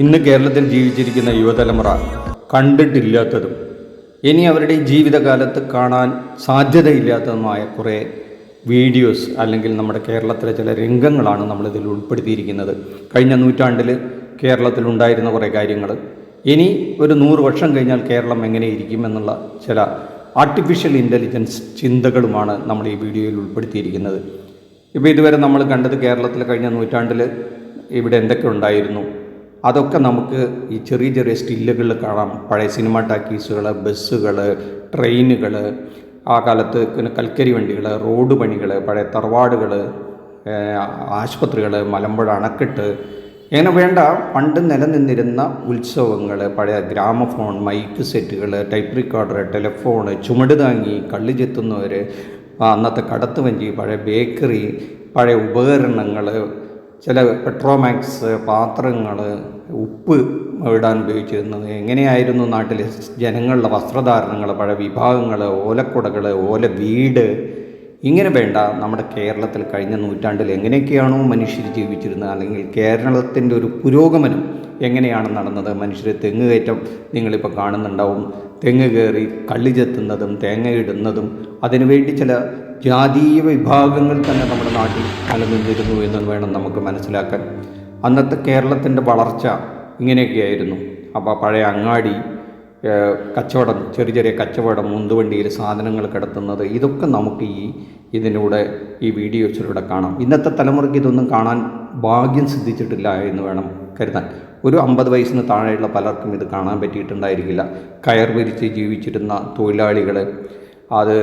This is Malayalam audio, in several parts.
ഇന്ന് കേരളത്തിൽ ജീവിച്ചിരിക്കുന്ന യുവതലമുറ കണ്ടിട്ടില്ലാത്തതും ഇനി അവരുടെ ജീവിതകാലത്ത് കാണാൻ സാധ്യതയില്ലാത്തതുമായ കുറേ വീഡിയോസ് അല്ലെങ്കിൽ നമ്മുടെ കേരളത്തിലെ ചില രംഗങ്ങളാണ് നമ്മളിതിൽ ഉൾപ്പെടുത്തിയിരിക്കുന്നത്. കഴിഞ്ഞ നൂറ്റാണ്ടിൽ കേരളത്തിലുണ്ടായിരുന്ന കുറേ കാര്യങ്ങൾ ഇനി ഒരു നൂറ് വർഷം കഴിഞ്ഞാൽ കേരളം എങ്ങനെ ഇരിക്കും എന്നുള്ള ചില ആർട്ടിഫിഷ്യൽ ഇന്റലിജൻസ് ചിന്തകളുമാണ് നമ്മൾ ഈ വീഡിയോയിൽ ഉൾപ്പെടുത്തിയിരിക്കുന്നത്. ഇപ്പോൾ ഇതുവരെ നമ്മൾ കണ്ടത് കേരളത്തിൽ കഴിഞ്ഞ നൂറ്റാണ്ടിൽ ഇവിടെ എന്തൊക്കെ ഉണ്ടായിരുന്നു? അതൊക്കെ നമുക്ക് ഈ ചെറിയ ചെറിയ സ്റ്റില്ലുകളിൽ കാണാം. പഴയ സിനിമ ടാക്കീസുകൾ ബസ്സുകൾ ട്രെയിനുകൾ ആ കാലത്ത് പിന്നെ കൽക്കരി വണ്ടികൾ റോഡ് പണികൾ പഴയ തറവാടുകൾ ആശുപത്രികൾ മലമ്പുഴ അണക്കെട്ട് ഇങ്ങനെ വേണ്ട പണ്ട് നിലനിന്നിരുന്ന ഉത്സവങ്ങൾ പഴയ ഗ്രാമഫോൺ മൈക്ക് സെറ്റുകൾ ടൈപ്പ് റെക്കോർഡർ ടെലിഫോണ് ചുമട് താങ്ങി കള്ളി ചെത്തുന്നവർ അന്നത്തെ കടത്തുവഞ്ചി പഴയ ബേക്കറി പഴയ ഉപകരണങ്ങൾ ചില പെട്രോമാക്സ് പാത്രങ്ങൾ ഉപ്പ് ഇടാൻ ഉപയോഗിച്ചിരുന്നത് എങ്ങനെയായിരുന്നു നാട്ടിലെ ജനങ്ങളുടെ വസ്ത്രധാരണങ്ങൾ പഴയ വിഭാഗങ്ങൾ ഓലക്കുടകൾ ഓല വീട്? ഇങ്ങനെ വേണ്ട നമ്മുടെ കേരളത്തിൽ കഴിഞ്ഞ നൂറ്റാണ്ടിൽ എങ്ങനെയൊക്കെയാണോ മനുഷ്യർ ജീവിച്ചിരുന്നത്? അല്ലെങ്കിൽ കേരളത്തിന്റെ ഒരു പുരോഗമനം എങ്ങനെയാണ് നടന്നത്? മനുഷ്യർ തെങ്ങ് കയറ്റം നിങ്ങളിപ്പോൾ കാണുന്നുണ്ടാവും. തെങ്ങ് കയറി കള്ളി ചെത്തുന്നതും തേങ്ങ ഇടുന്നതും അതിനുവേണ്ടി ചില ജാതീയ വിഭാഗങ്ങൾ തന്നെ നമ്മുടെ നാട്ടിൽ നിലനിന്നിരുന്നു എന്ന് വേണം നമുക്ക് മനസ്സിലാക്കാൻ. അന്നത്തെ കേരളത്തിന്റെ വളർച്ച ഇങ്ങനെയൊക്കെയായിരുന്നു. അപ്പോൾ പഴയ അങ്ങാടി കച്ചവടം ചെറിയ ചെറിയ കച്ചവടം മുന്തുവണ്ടിയിൽ സാധനങ്ങൾ കിടത്തുന്നത് ഇതൊക്കെ നമുക്ക് ഈ ഇതിലൂടെ ഈ വീഡിയോസിലൂടെ കാണാം. ഇന്നത്തെ തലമുറയ്ക്ക് ഇതൊന്നും കാണാൻ ഭാഗ്യം സിദ്ധിച്ചിട്ടില്ല എന്ന് വേണം കരുതാൻ. ഒരു അമ്പത് വയസ്സിന് താഴെയുള്ള പലർക്കും ഇത് കാണാൻ പറ്റിയിട്ടുണ്ടായിരിക്കില്ല. കയർ വിരിച്ച് ജീവിച്ചിരുന്ന തൊഴിലാളികൾ അത്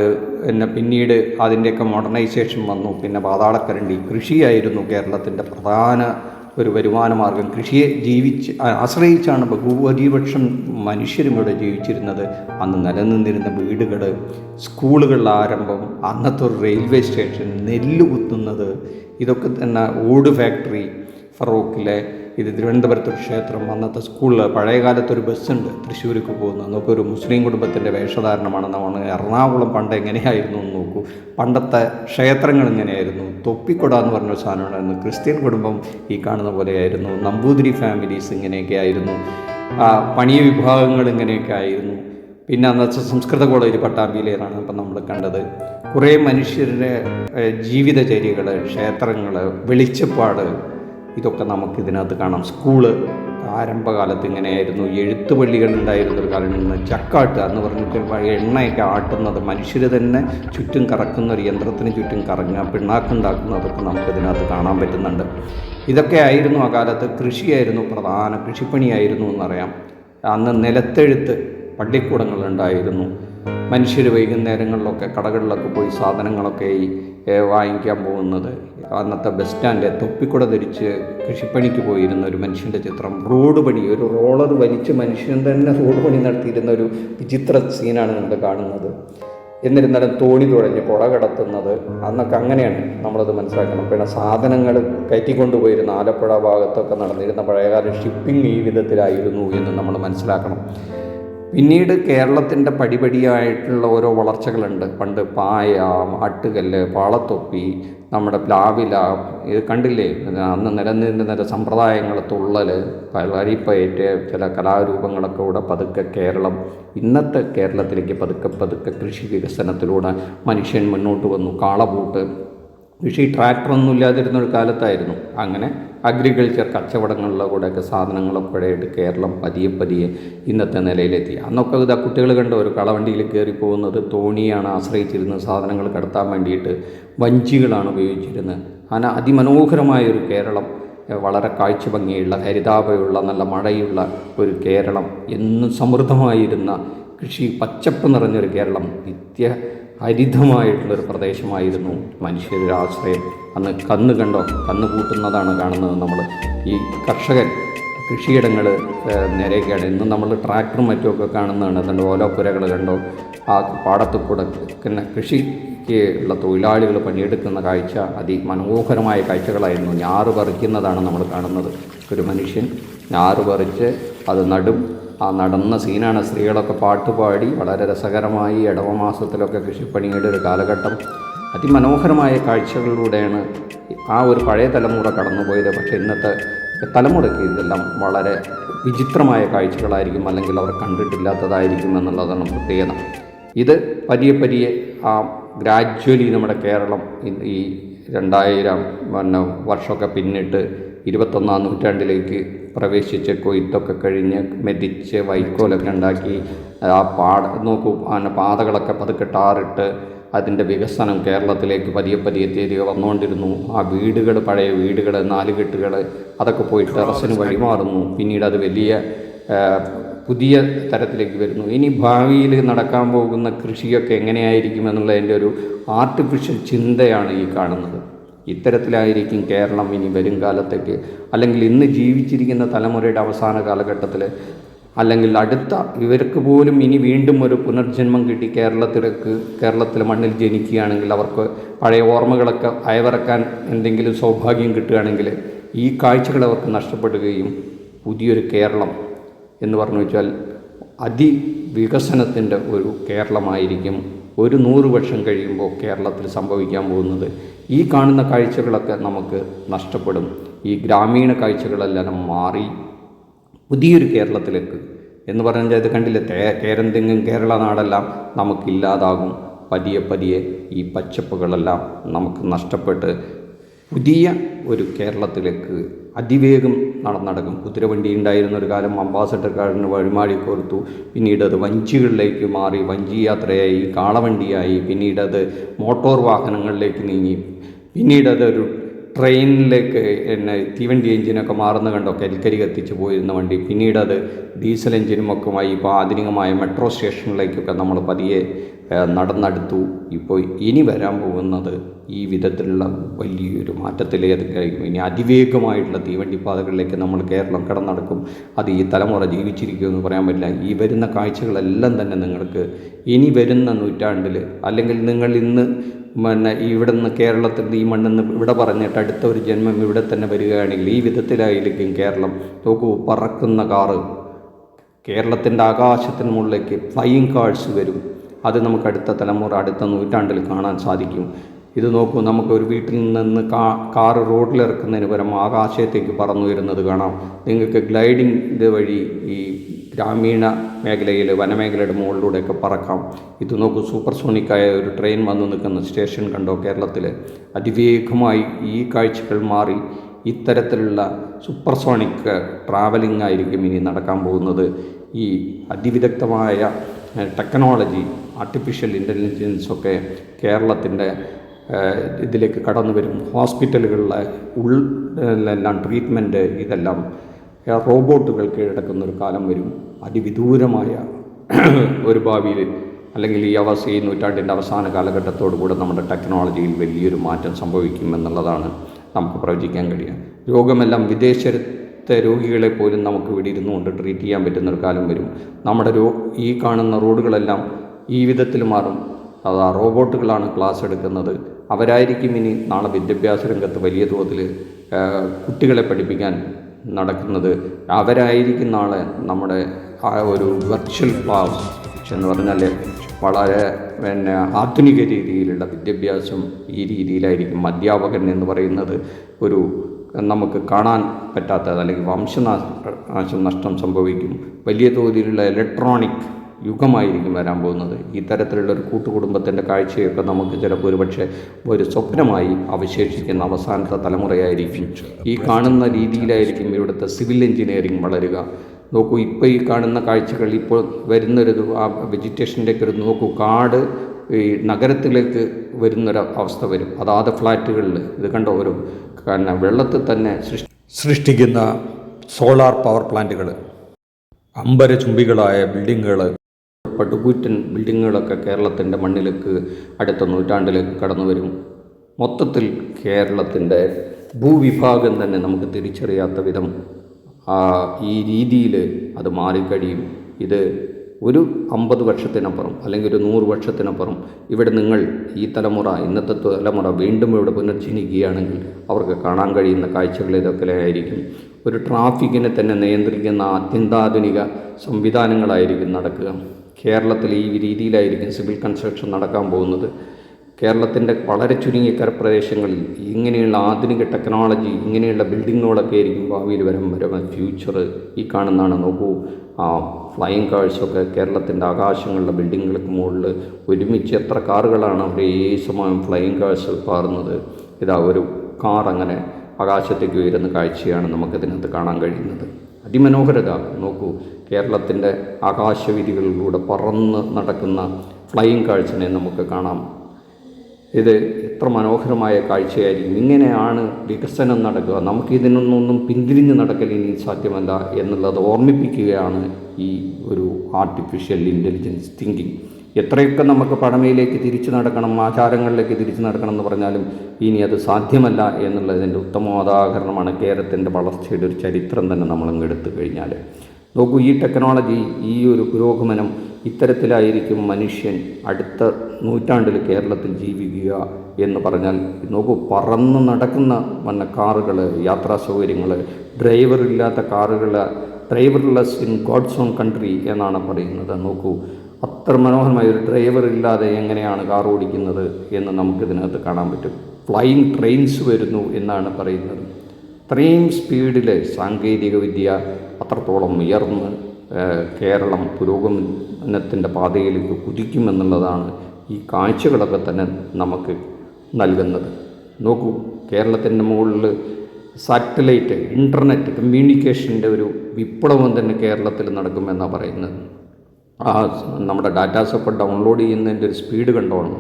പിന്നെ പിന്നീട് അതിന്റെയൊക്കെ മോഡേണൈസേഷൻ വന്നു. പിന്നെ പാതാളക്കരണ്ടി കൃഷിയായിരുന്നു കേരളത്തിന്റെ പ്രധാന ഒരു വരുമാന മാർഗം കൃഷിയെ ജീവിച്ച് ആശ്രയിച്ചാണ് ബഹുഭൂരിപക്ഷം മനുഷ്യരും ഇവിടെ ജീവിച്ചിരുന്നത്. അന്ന് നിലനിന്നിരുന്ന വീടുകൾ സ്കൂളുകളുടെ ആരംഭം അന്നത്തെ ഒരു റെയിൽവേ സ്റ്റേഷൻ നെല്ല് കുത്തുന്നത് ഇതൊക്കെ തന്നെ ഓട് ഫാക്ടറി ഫറൂഖിലെ ഇത് തിരുവനന്തപുരത്ത് ക്ഷേത്രം അന്നത്തെ സ്കൂളിൽ പഴയ കാലത്തൊരു ബസ്സുണ്ട് തൃശ്ശൂർക്ക് പോകുന്നത് നമുക്ക് ഒരു മുസ്ലിം കുടുംബത്തിന്റെ വേഷധാരണമാണ്. നമ്മൾ എറണാകുളം പണ്ട് എങ്ങനെയായിരുന്നു എന്ന് നോക്കൂ. പണ്ടത്തെ ക്ഷേത്രങ്ങൾ ഇങ്ങനെയായിരുന്നു. തൊപ്പിക്കൊട എന്ന് പറഞ്ഞൊരു സാധനമാണ് ക്രിസ്ത്യൻ കുടുംബം ഈ കാണുന്ന പോലെയായിരുന്നു. നമ്പൂതിരി ഫാമിലീസ് ഇങ്ങനെയൊക്കെ ആയിരുന്നു. പണിയ വിഭാഗങ്ങൾ ഇങ്ങനെയൊക്കെ ആയിരുന്നു. പിന്നെ അന്നത്തെ സംസ്കൃത കോളേജ് പട്ടാമ്പിയിലേതാണ് ഇപ്പം നമ്മൾ കണ്ടത്. കുറേ മനുഷ്യരുടെ ജീവിതചര്യകൾ ക്ഷേത്രങ്ങൾ വെളിച്ചപ്പാട് ഇതൊക്കെ നമുക്ക് ഇതിനകത്ത് കാണാം. സ്കൂൾ ആരംഭകാലത്ത് ഇങ്ങനെയായിരുന്നു. എഴുത്തുപള്ളികൾ ഉണ്ടായിരുന്ന ഒരു കാലം നിന്ന് ചക്കാട്ട് എന്ന് പറഞ്ഞിട്ട് എണ്ണയൊക്കെ ആട്ടുന്നത് മനുഷ്യർ തന്നെ ചുറ്റും കറക്കുന്ന ഒരു യന്ത്രത്തിന് ചുറ്റും കറങ്ങുക പിണ്ണാക്കുണ്ടാക്കുന്നതൊക്കെ നമുക്ക് ഇതിനകത്ത് കാണാൻ പറ്റുന്നുണ്ട്. ഇതൊക്കെ ആയിരുന്നു ആ കാലത്ത് കൃഷിയായിരുന്നു പ്രധാന കൃഷിപ്പണിയായിരുന്നു എന്നറിയാം. അന്ന് നിലത്തെഴുത്ത് പള്ളിക്കൂടങ്ങളുണ്ടായിരുന്നു. മനുഷ്യർ വൈകുന്നേരങ്ങളിലൊക്കെ കടകളിലൊക്കെ പോയി സാധനങ്ങളൊക്കെ വാങ്ങിക്കാൻ പോകുന്നത്. അന്നത്തെ ബസ് സ്റ്റാൻഡ് തൊപ്പിക്കുട ധരിച്ച് കൃഷിപ്പണിക്ക് പോയിരുന്ന ഒരു മനുഷ്യന്റെ ചിത്രം. റോഡ് പണി ഒരു റോളർ വലിച്ച് മനുഷ്യൻ തന്നെ റോഡ് പണി നടത്തിയിരുന്ന ഒരു വിചിത്ര സീനാണ് നമ്മൾ കാണുന്നത്. എന്നിരുന്നാലും തോണി തുഴഞ്ഞ് പുഴ കടത്തുന്നത് അന്നൊക്കെ അങ്ങനെയാണ് നമ്മളത് മനസ്സിലാക്കണം പിന്നെ സാധനങ്ങൾ കയറ്റിക്കൊണ്ടുപോയിരുന്ന ആലപ്പുഴ ഭാഗത്തൊക്കെ നടന്നിരുന്ന പഴയകാല ഷിപ്പിംഗ് ഈ വിധത്തിലായിരുന്നു എന്ന് നമ്മൾ മനസ്സിലാക്കണം. പിന്നീട് കേരളത്തിന്റെ പടിപടിയായിട്ടുള്ള ഓരോ വളർച്ചകളുണ്ട്. പണ്ട് പായ ആട്ടുകല്ല് പാളത്തൊപ്പി നമ്മുടെ പ്ലാവില ഇത് കണ്ടില്ലേ? അന്ന് നിലനിന്നിരുന്ന സമ്പ്രദായങ്ങൾ തുള്ളൽ പരിപ്പയറ്റ് ചില കലാരൂപങ്ങളൊക്കെ കൂടെ പതുക്കെ കേരളം ഇന്നത്തെ കേരളത്തിലേക്ക് പതുക്കെ പതുക്കെ കൃഷി വികസനത്തിലൂടെ മനുഷ്യൻ മുന്നോട്ട് വന്നു. കാളപൂട്ട് കൃഷി ട്രാക്ടറൊന്നും ഇല്ലാതിരുന്ന ഒരു കാലത്തായിരുന്നു. അങ്ങനെ അഗ്രികൾച്ചർ കച്ചവടങ്ങളിലെ കൂടെയൊക്കെ സാധനങ്ങളൊക്കെ ആയിട്ട് കേരളം പതിയെ പതിയെ ഇന്നത്തെ നിലയിലെത്തി. അന്നൊക്കെ ഇതാ കുട്ടികൾ കണ്ട ഒരു കളവണ്ടിയിൽ കയറി പോകുന്നത് തോണിയാണ് ആശ്രയിച്ചിരുന്നത് സാധനങ്ങൾ കടത്താൻ വേണ്ടിയിട്ട് വഞ്ചികളാണ് ഉപയോഗിച്ചിരുന്നത്. അങ്ങനെ അതിമനോഹരമായ ഒരു കേരളം വളരെ കാഴ്ച ഭംഗിയുള്ള ഹരിതാപയുള്ള നല്ല മഴയുള്ള ഒരു കേരളം എന്നും സമൃദ്ധമായിരുന്ന കൃഷി പച്ചപ്പ് നിറഞ്ഞൊരു കേരളം നിത്യ ഹരിതമായിട്ടുള്ളൊരു പ്രദേശമായിരുന്നു മനുഷ്യരുടെ ആശ്രയം. അന്ന് കന്ന് കണ്ടോ? കന്ന് കൂട്ടുന്നതാണ് കാണുന്നത് നമ്മൾ ഈ കർഷകൻ കൃഷിയിടങ്ങൾ നിരയൊക്കെയാണ്. ഇന്ന് നമ്മൾ ട്രാക്ടറും മറ്റുമൊക്കെ കാണുന്നതാണ്. അതുകൊണ്ട് ഓലോപ്പുരകൾ കണ്ടോ? ആ പാടത്ത് കൂടെ പിന്നെ കൃഷിക്ക് ഉള്ള തൊഴിലാളികൾ പണിയെടുക്കുന്ന കാഴ്ച അതിമനോഹരമായ കാഴ്ചകളായിരുന്നു. ഞാറ് പറിക്കുന്നതാണ് നമ്മൾ കാണുന്നത്. ഒരു മനുഷ്യൻ ഞാറ് പറിച്ച് അത് നടും ആ നടന്ന സീനാണ് സ്ത്രീകളൊക്കെ പാട്ടുപാടി വളരെ രസകരമായി ഇടവമാസത്തിലൊക്കെ കൃഷിപ്പണിയുടെ ഒരു കാലഘട്ടം. അതിമനോഹരമായ കാഴ്ചകളിലൂടെയാണ് ആ ഒരു പഴയ തലമുറ കടന്നുപോയത്. പക്ഷേ ഇന്നത്തെ തലമുറയ്ക്ക് ഇതെല്ലാം വളരെ വിചിത്രമായ കാഴ്ചകളായിരിക്കും അല്ലെങ്കിൽ അവർ കണ്ടിട്ടില്ലാത്തതായിരിക്കും എന്നുള്ളതാണ് പ്രത്യേകത. ഇത് പതിയെ പതിയെ ആ ഗ്രാജ്വലി നമ്മുടെ കേരളം ഈ രണ്ടായിരം പിന്നെ വർഷമൊക്കെ പിന്നിട്ട് ഇരുപത്തൊന്നാം നൂറ്റാണ്ടിലേക്ക് പ്രവേശിച്ച് കൊയ്ത്തൊക്കെ കഴിഞ്ഞ് മെതിച്ച് വൈക്കോലൊക്കെ ഉണ്ടാക്കി ആ പാട നോക്കൂ പാതകളൊക്കെ പതുക്കെ ടാറിട്ട് അതിന്റെ വികസനം കേരളത്തിലേക്ക് പതിയെ പതിയെ തീയതി വന്നുകൊണ്ടിരുന്നു. ആ വീടുകൾ പഴയ വീടുകൾ നാലുകെട്ടുകൾ അതൊക്കെ പോയി ടെറസിന് വഴിമാറുന്നു. പിന്നീട് അത് വലിയ പുതിയ തരത്തിലേക്ക് വരുന്നു. ഇനി ഭാവിയിൽ നടക്കാൻ പോകുന്ന കൃഷിയൊക്കെ എങ്ങനെയായിരിക്കും എന്നുള്ളതിന്റെ ഒരു ആർട്ടിഫിഷ്യൽ ചിന്തയാണ് ഈ കാണുന്നത്. ഇത്തരത്തിലായിരിക്കും കേരളം ഇനി വരും കാലത്തേക്ക്. അല്ലെങ്കിൽ ഇന്ന് ജീവിച്ചിരിക്കുന്ന തലമുറയുടെ അവസാന കാലഘട്ടത്തിൽ അല്ലെങ്കിൽ അടുത്ത ഇവർക്ക് പോലും ഇനി വീണ്ടും ഒരു പുനർജന്മം കിട്ടി കേരളത്തിലേക്ക് കേരളത്തിലെ മണ്ണിൽ ജനിക്കുകയാണെങ്കിൽ അവർക്ക് പഴയ ഓർമ്മകളൊക്കെ അയവിറക്കാൻ എന്തെങ്കിലും സൗഭാഗ്യം കിട്ടുകയാണെങ്കിൽ ഈ കാഴ്ചകൾ അവർക്ക് നഷ്ടപ്പെടുകയും പുതിയൊരു കേരളം എന്ന് പറഞ്ഞു വെച്ചാൽ അതിവികസനത്തിന്റെ ഒരു കേരളമായിരിക്കും. ഒരു നൂറ് വർഷം കഴിയുമ്പോൾ കേരളത്തിൽ സംഭവിക്കാൻ പോകുന്നത് ഈ കാണുന്ന കാഴ്ചകളൊക്കെ നമുക്ക് നഷ്ടപ്പെടും. ഈ ഗ്രാമീണ കാഴ്ചകളെല്ലാം മാറി പുതിയൊരു കേരളത്തിലേക്ക് എന്ന് പറഞ്ഞാൽ ഇത് കണ്ടില്ലേ? തേ കേരന്തെങ്ങും കേരള നാടെല്ലാം നമുക്കില്ലാതാകും. പതിയെ പതിയെ ഈ പച്ചപ്പുകളെല്ലാം നമുക്ക് നഷ്ടപ്പെട്ട് പുതിയ ഒരു കേരളത്തിലേക്ക് അതിവേഗം നടന്നടക്കും കുതിരവണ്ടി ഉണ്ടായിരുന്ന ഒരു കാലം അംബാസഡർക്കാരന് വഴിമാടി കോർത്തു. പിന്നീട് അത് വഞ്ചികളിലേക്ക് മാറി വഞ്ചി യാത്രയായി കാളവണ്ടിയായി പിന്നീട് അത് മോട്ടോർ വാഹനങ്ങളിലേക്ക് നീങ്ങി. പിന്നീട് അതൊരു ട്രെയിനിലേക്ക് എന്നെ തീവണ്ടി എഞ്ചിനൊക്കെ മാറുന്ന കണ്ടോ കൽക്കരി കത്തിച്ച് പോയിരുന്ന വണ്ടി. പിന്നീട് അത് ഡീസൽ എഞ്ചിനുമൊക്കെമായി ഇപ്പോൾ ആധുനികമായ മെട്രോ സ്റ്റേഷനിലേക്കൊക്കെ നമ്മൾ പതിയെ നടന്നെടുത്തു. ഇപ്പോൾ ഇനി വരാൻ പോകുന്നത് ഈ വിധത്തിലുള്ള വലിയൊരു മാറ്റത്തിലേക്കായിരിക്കും ഇനി അതിവേഗമായിട്ടുള്ള തീവണ്ടി പാതകളിലേക്ക് നമ്മൾ കേരളം കടന്നടക്കും. അത് ഈ തലമുറ ജീവിച്ചിരിക്കുമെന്ന് പറയാൻ പറ്റില്ല. ഈ വരുന്ന കാഴ്ചകളെല്ലാം തന്നെ നിങ്ങൾക്ക് ഇനി വരുന്ന നൂറ്റാണ്ടിൽ അല്ലെങ്കിൽ നിങ്ങൾ ഇന്ന് പിന്നെ ഇവിടെ നിന്ന് കേരളത്തിൽ ഈ മണ്ണിൽ നിന്ന് ഇവിടെ പറഞ്ഞിട്ട് അടുത്ത ഒരു ജന്മം ഇവിടെ തന്നെ വരികയാണെങ്കിൽ ഈ വിധത്തിലായിരിക്കും കേരളം. നോക്കൂ പറക്കുന്ന കാറ് കേരളത്തിന്റെ ആകാശത്തിന് മുകളിലേക്ക് ഫ്ലൈയിങ് കാഴ്സ് വരും. അത് നമുക്ക് അടുത്ത തലമുറ അടുത്ത നൂറ്റാണ്ടിൽ കാണാൻ സാധിക്കും. ഇത് നോക്കൂ നമുക്ക് ഒരു വീട്ടിൽ നിന്ന് കാ കാർ റോഡിലിറക്കുന്നതിന് പകരം ആകാശത്തേക്ക് പറന്നു വരുന്നത് കാണാം. നിങ്ങൾക്ക് ഗ്ലൈഡിംഗ് ഇത് വഴി ഈ ഗ്രാമീണ മേഖലയിൽ വനമേഖലയുടെ മുകളിലൂടെയൊക്കെ പറക്കാം. ഇത് നോക്കൂ സൂപ്പർസോണിക്കായ ഒരു ട്രെയിൻ വന്നു നിൽക്കുന്ന സ്റ്റേഷൻ കണ്ടോ കേരളത്തിൽ അതിവേഗമായി ഈ കാഴ്ചകൾ മാറി ഇത്തരത്തിലുള്ള സൂപ്പർസോണിക് ട്രാവലിംഗ് ആയിരിക്കും ഇനി നടക്കാൻ പോകുന്നത്. ഈ അതിവിദഗ്ധമായ ടെക്നോളജി ആർട്ടിഫിഷ്യൽ ഇന്റലിജൻസൊക്കെ കേരളത്തിന്റെ ഇതിലേക്ക് കടന്നു വരും. ഹോസ്പിറ്റലുകളിലെ ഉള്ളിലെല്ലാം ട്രീറ്റ്മെന്റ് ഇതെല്ലാം റോബോട്ടുകൾ കീഴടക്കുന്ന ഒരു കാലം വരും. അതിവിദൂരമായ ഒരു ഭാവിയിൽ അല്ലെങ്കിൽ ഈ അവസ്ഥ ഈ നൂറ്റാണ്ടിന്റെ അവസാന കാലഘട്ടത്തോടു കൂടെ നമ്മുടെ ടെക്നോളജിയിൽ വലിയൊരു മാറ്റം സംഭവിക്കും എന്നുള്ളതാണ് നമുക്ക് പ്രവചിക്കാൻ കഴിയുക. രോഗമെല്ലാം വിദേശത്തെ രോഗികളെ പോലും നമുക്ക് ഇവിടെ ഇരുന്നുകൊണ്ട് ട്രീറ്റ് ചെയ്യാൻ പറ്റുന്ന ഒരു കാലം വരും. നമ്മുടെ ഈ കാണുന്ന റോഡുകളെല്ലാം ഈ വിധത്തിൽ മാറും. അത് ആ റോബോട്ടുകളാണ് ക്ലാസ് എടുക്കുന്നത്. അവരായിരിക്കും ഇനി നാളെ വിദ്യാഭ്യാസ രംഗത്ത് വലിയ തോതിൽ കുട്ടികളെ പഠിപ്പിക്കാൻ നടക്കുന്നത്. അവരായിരിക്കും നാളെ നമ്മുടെ ആ ഒരു വെർച്വൽ ക്ലാസ് എന്ന് പറഞ്ഞാൽ വളരെ പിന്നെ ആധുനിക രീതിയിലുള്ള വിദ്യാഭ്യാസം ഈ രീതിയിലായിരിക്കും. അധ്യാപകൻ എന്ന് പറയുന്നത് ഒരു നമുക്ക് കാണാൻ പറ്റാത്തത് അല്ലെങ്കിൽ വംശനാശം നഷ്ടം സംഭവിക്കും. വലിയ തോതിലുള്ള ഇലക്ട്രോണിക് യുഗമായിരിക്കും വരാൻ പോകുന്നത്. ഇത്തരത്തിലുള്ള ഒരു കൂട്ടുകുടുംബത്തിന്റെ കാഴ്ചയൊക്കെ നമുക്ക് ചിലപ്പോൾ ഒരുപക്ഷെ ഒരു സ്വപ്നമായി അവശേഷിക്കുന്ന അവസാനത്തെ തലമുറയായിരിക്കും. ഈ കാണുന്ന രീതിയിലായിരിക്കും ഇവിടുത്തെ സിവിൽ എഞ്ചിനീയറിംഗ് വളരുക. നോക്കൂ ഇപ്പോൾ ഈ കാണുന്ന കാഴ്ചകൾ ഇപ്പോൾ വരുന്നൊരു ആ വെജിറ്റേഷന്റെ ഒക്കെ ഒരു നോക്കൂ കാട് ഈ നഗരത്തിലേക്ക് വരുന്നൊരു അവസ്ഥ വരും. അതാത് ഫ്ലാറ്റുകളിൽ ഇത് കണ്ട? ഒരു കാരണം വെള്ളത്തിൽ തന്നെ സൃഷ്ടി സൃഷ്ടിക്കുന്ന സോളാർ പവർ പ്ലാന്റുകൾ. അമ്പരചുംബികളായ ബിൽഡിങ്ങുകൾ. പടുകൂറ്റൻ ബിൽഡിങ്ങുകളൊക്കെ കേരളത്തിന്റെ മണ്ണിലേക്ക് അടുത്ത നൂറ്റാണ്ടിലേക്ക് കടന്നു വരും. മൊത്തത്തിൽ കേരളത്തിന്റെ ഭൂവിഭാഗം തന്നെ നമുക്ക് തിരിച്ചറിയാത്ത വിധം ഈ രീതിയിൽ അത് മാറിക്കഴിയും. ഇത് ഒരു അമ്പത് വർഷത്തിനപ്പുറം അല്ലെങ്കിൽ ഒരു നൂറ് വർഷത്തിനപ്പുറം ഇവിടെ നിങ്ങൾ ഈ തലമുറ ഇന്നത്തെ തലമുറ വീണ്ടും ഇവിടെ പുനർജനിക്കുകയാണെങ്കിൽ അവർക്ക് കാണാൻ കഴിയുന്ന കാഴ്ചകൾ ഇതൊക്കെ ആയിരിക്കും. ഒരു ട്രാഫിക്കിനെ തന്നെ നിയന്ത്രിക്കുന്ന അത്യന്താധുനിക സംവിധാനങ്ങളായിരിക്കും നടക്കുക. കേരളത്തിൽ ഈ രീതിയിലായിരിക്കും സിവിൽ കൺസ്ട്രക്ഷൻ നടക്കാൻ പോകുന്നത്. കേരളത്തിന്റെ വളരെ ചുരുങ്ങിയ കരപ്രദേശങ്ങളിൽ ഇങ്ങനെയുള്ള ആധുനിക ടെക്നോളജി ഇങ്ങനെയുള്ള ബിൽഡിങ്ങുകളൊക്കെ ആയിരിക്കും ഭാവിയിൽ വരും വരും ഫ്യൂച്ചർ ഈ കാണുന്നതാണ്. നോക്കൂ ആ ഫ്ലൈയിങ് കാഴ്ചയൊക്കെ കേരളത്തിന്റെ ആകാശങ്ങളിലെ ബിൽഡിങ്ങുകൾക്ക് മുകളിൽ ഒരുമിച്ച് എത്ര കാറുകളാണ് ഒരേ സമയം ഫ്ലൈയിങ് കാഴ്ച പാറുന്നത്. ഇതാ ഒരു കാർ അങ്ങനെ ആകാശത്തേക്ക് ഉയരുന്ന കാഴ്ചയാണ് നമുക്കിതിനകത്ത് കാണാൻ കഴിയുന്നത്. അതിമനോഹരത നോക്കൂ. കേരളത്തിന്റെ ആകാശവീതികളിലൂടെ പറന്ന് നടക്കുന്ന ഫ്ലൈയിങ് കാഴ്ചനെ നമുക്ക് കാണാം. ഇത് എത്ര മനോഹരമായ കാഴ്ചയായിരിക്കും. ഇങ്ങനെയാണ് വികസനം നടക്കുക. നമുക്കിതിനൊന്നൊന്നും ഇതിനൊന്നും പിന്തിരിഞ്ഞ് നടക്കൽ ഇനി സാധ്യമല്ല എന്നുള്ളത് ഓർമ്മിപ്പിക്കുകയാണ് ഈ ഒരു ആർട്ടിഫിഷ്യൽ ഇന്റലിജൻസ് തിങ്കിങ് എത്രയൊക്കെ നമുക്ക് പഴമയിലേക്ക് തിരിച്ചു നടക്കണം ആചാരങ്ങളിലേക്ക് തിരിച്ചു നടക്കണം എന്ന് പറഞ്ഞാലും ഇനി അത് സാധ്യമല്ല എന്നുള്ളതിന്റെ ഉത്തമോദാഹരണമാണ് കേരളത്തിന്റെ വളർച്ചയുടെ ഒരു ചരിത്രം തന്നെ നമ്മളങ്ങ് എടുത്തു കഴിഞ്ഞാൽ. നോക്കൂ ഈ ടെക്നോളജി ഈ ഒരു പുരോഗമനം ഇത്തരത്തിലായിരിക്കും മനുഷ്യൻ അടുത്ത നൂറ്റാണ്ടിൽ കേരളത്തിൽ ജീവിക്കുക എന്ന് പറഞ്ഞാൽ നോക്കൂ പറന്ന് നടക്കുന്ന വന്ന കാറുകൾ യാത്രാ സൗകര്യങ്ങൾ ഡ്രൈവറില്ലാത്ത കാറുകൾ driverless in God's own country എന്നാണ് പറയുന്നത്. നോക്കൂ അത്ര മനോഹരമായ ഒരു ഡ്രൈവർ ഇല്ലാതെ എങ്ങനെയാണ് കാർ ഓടിക്കുന്നത് എന്ന് നമുക്കിതിനകത്ത് കാണാൻ പറ്റും. ഫ്ലൈയിങ് ട്രെയിൻസ് വരുന്നു എന്നാണ് പറയുന്നത്. ഇത്രയും സ്പീഡിൽ സാങ്കേതികവിദ്യ അത്രത്തോളം ഉയർന്ന് കേരളം പുരോഗമനത്തിന്റെ പാതയിലേക്ക് കുതിക്കുമെന്നുള്ളതാണ് ഈ കാഴ്ചകളൊക്കെ തന്നെ നമുക്ക് നൽകുന്നത്. നോക്കൂ കേരളത്തിന്റെ മുകളിൽ സാറ്റലൈറ്റ് ഇന്റർനെറ്റ് കമ്മ്യൂണിക്കേഷന്റെ ഒരു വിപ്ലവം തന്നെ കേരളത്തിൽ നടക്കുമെന്നാണ് പറയുന്നത്. ആ നമ്മുടെ ഡാറ്റാസൊക്കെ ഡൗൺലോഡ് ചെയ്യുന്നതിന്റെ ഒരു സ്പീഡ് കണ്ടോണം.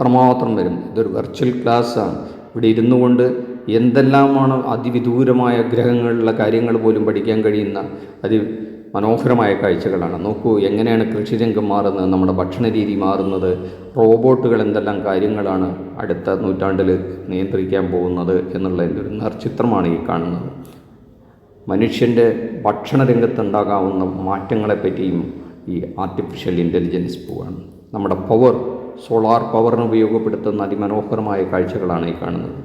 അത്രമാത്രം വരും. ഇതൊരു വെർച്വൽ ക്ലാസ്സാണ് ഇവിടെ ഇരുന്നു കൊണ്ട് എന്തെല്ലാമാണ് അതിവിദൂരമായ ഗ്രഹങ്ങളിലുള്ള കാര്യങ്ങൾ പോലും പഠിക്കാൻ കഴിയുന്ന അതി മനോഹരമായ കാഴ്ചകളാണ്. നോക്കൂ എങ്ങനെയാണ് കൃഷിരംഗം മാറുന്നത് നമ്മുടെ ഭക്ഷണ രീതി മാറുന്നത് റോബോട്ടുകൾ എന്തെല്ലാം കാര്യങ്ങളാണ് അടുത്ത നൂറ്റാണ്ടിൽ നിയന്ത്രിക്കാൻ പോകുന്നത് എന്നുള്ളതിന്റെ ഒരു നേർചിത്രമാണ് ഈ കാണുന്നത്. മനുഷ്യന്റെ ഭക്ഷണ രംഗത്തുണ്ടാകാവുന്ന മാറ്റങ്ങളെപ്പറ്റിയും ഈ ആർട്ടിഫിഷ്യൽ ഇന്റലിജൻസ് പോവാണ്. നമ്മുടെ പവർ സോളാർ പവറിന് ഉപയോഗപ്പെടുത്തുന്ന അതിമനോഹരമായ കാഴ്ചകളാണ് ഈ കാണുന്നത്.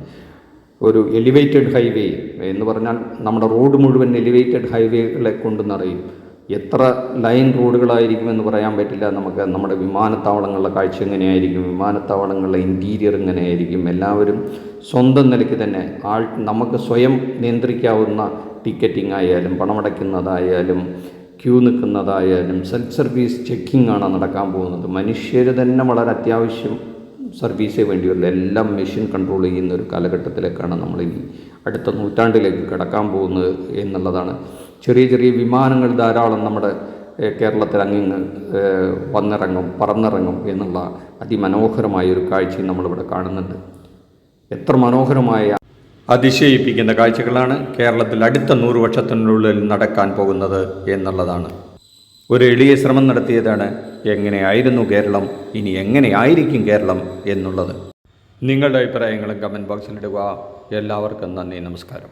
ഒരു എലിവേറ്റഡ് ഹൈവേ എന്ന് പറഞ്ഞാൽ നമ്മുടെ റോഡ് മുഴുവൻ എലിവേറ്റഡ് ഹൈവേകളെ കൊണ്ട് നിറയും. എത്ര ലൈൻ റോഡുകളായിരിക്കുമെന്ന് പറയാൻ പറ്റില്ല നമുക്ക്. നമ്മുടെ വിമാനത്താവളങ്ങളുടെ കാഴ്ച എങ്ങനെയായിരിക്കും? വിമാനത്താവളങ്ങളുടെ ഇന്റീരിയർ എങ്ങനെയായിരിക്കും? എല്ലാവരും സ്വന്തം നിലയ്ക്ക് തന്നെ ആൾ നമുക്ക് സ്വയം നിയന്ത്രിക്കാവുന്ന ടിക്കറ്റിംഗ് ആയാലും പണമടയ്ക്കുന്നതായാലും ക്യൂ നിൽക്കുന്നതായാലും സെൽഫ് സർവീസ് ചെക്കിംഗ് ആണ് നടക്കാൻ പോകുന്നത്. മനുഷ്യർ തന്നെ വളരെ അത്യാവശ്യം സർവീസേ വേണ്ടിയുള്ള എല്ലാം മെഷീൻ കൺട്രോൾ ചെയ്യുന്ന ഒരു കാലഘട്ടത്തിലേക്കാണ് നമ്മൾ അടുത്ത നൂറ്റാണ്ടിലേക്ക് കടക്കാൻ പോകുന്നത് എന്നുള്ളതാണ്. ചെറിയ ചെറിയ വിമാനങ്ങൾ ധാരാളം നമ്മുടെ കേരളത്തിൽ അങ്ങിങ്ങ് വന്നിറങ്ങും പറന്നിറങ്ങും എന്നുള്ള അതിമനോഹരമായ ഒരു കാഴ്ചയും നമ്മളിവിടെ കാണുന്നുണ്ട്. എത്ര മനോഹരമായ അതിശയിപ്പിക്കുന്ന കാഴ്ചകളാണ് കേരളത്തിൽ അടുത്ത നൂറ് വർഷത്തിനുള്ളിൽ നടക്കാൻ പോകുന്നത് എന്നുള്ളതാണ്. ഒരു എളിയ ശ്രമം നടത്തിയതാണ് എങ്ങനെയായിരുന്നു കേരളം ഇനി എങ്ങനെയായിരിക്കും കേരളം എന്നുള്ളത്. നിങ്ങളുടെ അഭിപ്രായങ്ങളും കമന്റ് ബോക്സിലിടുക എല്ലാവർക്കും നന്ദി നമസ്കാരം.